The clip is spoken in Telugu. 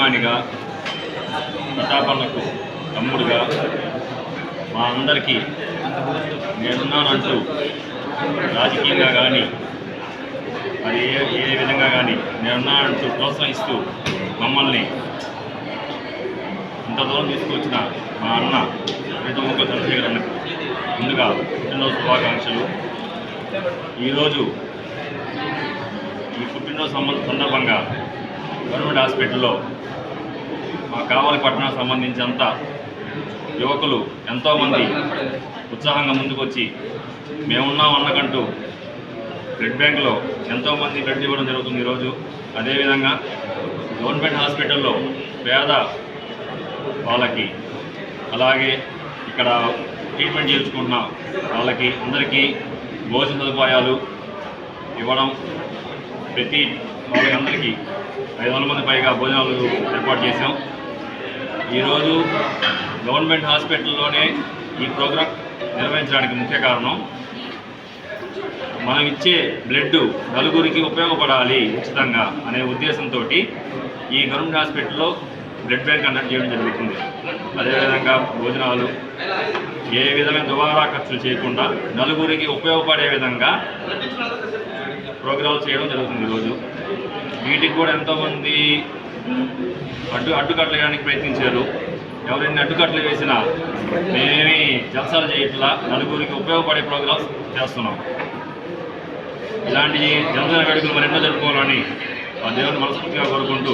అభిమానిగా ప్రతాపన్నకు తమ్ముడుగా మా అందరికీ నేనున్నానంటూ రాజకీయంగా కానీ మరి ఏ ఏ విధంగా కానీ నేనున్నానంటూ ప్రోత్సహిస్తూ మమ్మల్ని ఇంత దూరం తీసుకొచ్చిన మా అన్న ప్రీతముఖ చంద్రశేఖర్ అన్నకు ముందుగా పుట్టినరోజు శుభాకాంక్షలు. ఈరోజు ఈ పుట్టినరోజు సంబంధ సందర్భంగా గవర్నమెంట్ హాస్పిటల్లో మా కావలి పట్టణం సంబంధించినంత యువకులు ఎంతోమంది ఉత్సాహంగా ముందుకొచ్చి మేమున్నాం అన్నకంటూ బ్లడ్ బ్యాంకులో ఎంతోమంది బ్లడ్ ఇవ్వడం జరుగుతుంది ఈరోజు. అదేవిధంగా గవర్నమెంట్ హాస్పిటల్లో పేద వాళ్ళకి అలాగే ఇక్కడ ట్రీట్మెంట్ చేయించుకుంటున్న వాళ్ళకి అందరికీ భోజన సదుపాయాలు ఇవ్వడం ప్రతి వాళ్ళకి అందరికీ ఐదు వందల మంది పైగా భోజనాలు ఏర్పాటు చేశాం. ఈరోజు గవర్నమెంట్ హాస్పిటల్లోనే ఈ ప్రోగ్రాం నిర్వహించడానికి ముఖ్య కారణం మనం ఇచ్చే బ్లడ్ నలుగురికి ఉపయోగపడాలి ఉచితంగా అనే ఉద్దేశంతో ఈ గవర్నమెంట్ హాస్పిటల్లో బ్లడ్ బ్యాంక్ కండక్ట్ చేయడం జరుగుతుంది. అదేవిధంగా భోజనాలు ఏ విధమైన దుబారా ఖర్చులు చేయకుండా నలుగురికి ఉపయోగపడే విధంగా ప్రోగ్రామ్స్ చేయడం జరుగుతుంది ఈరోజు. వీటికి కూడా ఎంతోమంది అడ్డు అడ్డుకట్లు వేయడానికి ప్రయత్నించారు. ఎవరైనా అడ్డుకట్లు వేసినా మేమేమి జలసాలు చేయట్లా. నలుగురికి ఉపయోగపడే ప్రోగ్రామ్స్ చేస్తున్నాం. ఇలాంటి జన్మదిన వేడుకలు మరెన్నో జరుపుకోవాలని ఆ దేవుని మనస్ఫూర్తిగా కోరుకుంటూ